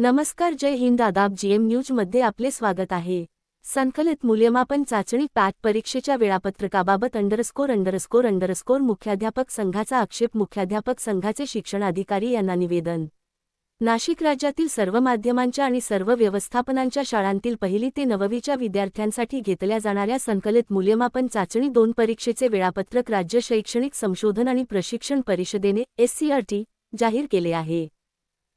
नमस्कार जय हिंद. आदाब जीएम न्यूजमध्ये आपले स्वागत आहे. संकलित मूल्यमापन चाचणी पॅट परीक्षेच्या वेळापत्रकाबाबत अंडरस्कोर अंडरस्कोर अंडरस्कोर मुख्याध्यापक संघाचा आक्षेप मुख्याध्यापक संघाचे शिक्षण अधिकारी यांना निवेदन. नाशिक राज्यातील सर्व माध्यमांच्या आणि सर्व व्यवस्थापनांच्या शाळांतील पहिली ते नववीच्या विद्यार्थ्यांसाठी घेतल्या जाणाऱ्या संकलित मूल्यमापन चाचणी दोन परीक्षेचे वेळापत्रक राज्य शैक्षणिक संशोधन आणि प्रशिक्षण परिषदेने एससीआरटी जाहीर केले आहे.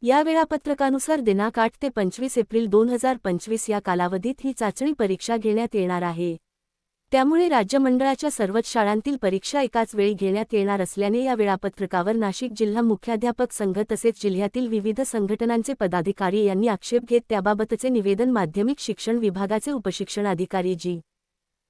या वेळापत्रकानुसार दिनांक आठ ते पंचवीस एप्रिल दोन हजार पंचवीस या कालावधीत ही चाचणी परीक्षा घेण्यात येणार आहे. त्यामुळे राज्य मंडळाच्या सर्वच शाळांतील परीक्षा एकाच वेळी घेण्यात येणार असल्याने या वेळापत्रकावर नाशिक जिल्हा मुख्याध्यापक संघ तसेच जिल्ह्यातील विविध संघटनांचे पदाधिकारी यांनी आक्षेप घेत त्याबाबतचे निवेदन माध्यमिक शिक्षण विभागाचे उपशिक्षण अधिकारी जी.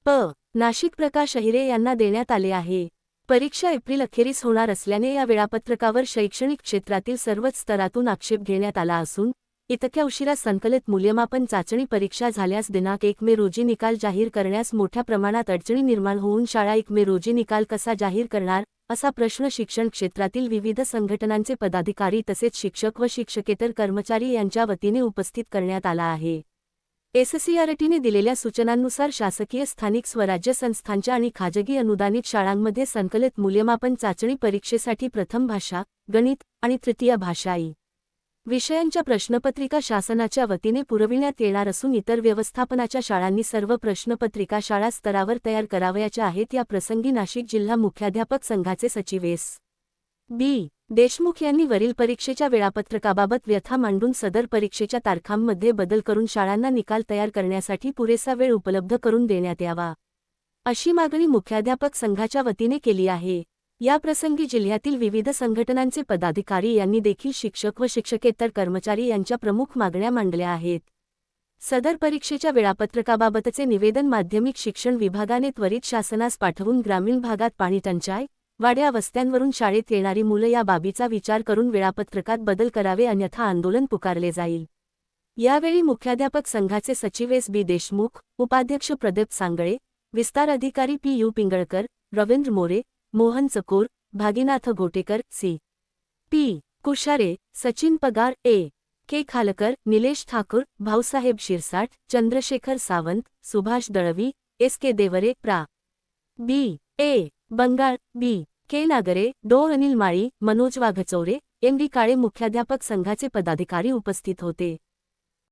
प. नाशिक प्रकाश अहिरे यांना देण्यात आले आहे. परीक्षा एप्रिल अखेरीस होणार असल्याने या वेळापत्रकावर शैक्षणिक क्षेत्रातील सर्वच स्तरातून आक्षेप घेण्यात आला असून इतक्या उशिरा संकलित मूल्यमापन चाचणी परीक्षा झाल्यास दिनांक एक मे रोजी निकाल जाहीर करण्यास मोठ्या प्रमाणात अडचणी निर्माण होऊन शाळा एक मे रोजी निकाल कसा जाहीर करणार असा प्रश्न शिक्षण क्षेत्रातील विविध संघटनांचे पदाधिकारी तसेच शिक्षक व शिक्षकेतर कर्मचारी यांच्या वतीने उपस्थित करण्यात आला आहे. एससीआरटीने दिलेल्या सूचनांनुसार शासकीय स्थानिक स्वराज्य संस्थांच्या आणि खाजगी अनुदानित शाळांमध्ये संकलित मूल्यमापन चाचणी परीक्षेसाठी प्रथम भाषा गणित आणि तृतीय भाषा ई. विषयांच्या प्रश्नपत्रिका शासनाच्या वतीने पुरविण्यात येणार असून इतर व्यवस्थापनाच्या शाळांनी सर्व प्रश्नपत्रिका शाळा स्तरावर तयार करावयाच्या आहेत या प्रसंगी नाशिक जिल्हा मुख्याध्यापक संघाचे सचिव एस. बी. देशमुख यांनी वरील परीक्षेच्या वेळापत्रकाबाबत व्यथा मांडून सदर परीक्षेच्या तारखांमध्ये बदल करून शाळांना निकाल तयार करण्यासाठी पुरेसा वेळ उपलब्ध करून देण्यात यावा अशी मागणी मुख्याध्यापक संघाच्या वतीने केली आहे. याप्रसंगी जिल्ह्यातील विविध संघटनांचे पदाधिकारी यांनी देखील शिक्षक व शिक्षकेतर कर्मचारी यांच्या प्रमुख मागण्या मांडल्या आहेत. सदर परीक्षेच्या वेळापत्रकाबाबतचे निवेदन माध्यमिक शिक्षण विभागाने त्वरित शासनास पाठवून ग्रामीण भागात पाणीटंचाई वाड्या वस्त्यांवरून शाळेत येणारी मुलं या बाबीचा विचार करून वेळापत्रकात बदल करावे अन्यथा आंदोलन पुकारले जाईल. यावेळी मुख्याध्यापक संघाचे सचिव एस. बी. देशमुख उपाध्यक्ष प्रदीप सांगळे विस्तार अधिकारी P. U. Pingalkar Ravindra More Mohan Chakor Bhaginath Gotekar C. P. Kushare Sachin Pagar A. K. Khalkar Nilesh Thakur Bhausaheb Shirsat Chandrashekhar Sawant Subhash Dalvi S. K. Deore प्रा. B. A. Bangal B. K Nagare Dr Anil Mali Manoj Waghchaure M D Kale मुख्याध्यापक संघाचे पदाधिकारी उपस्थित होते.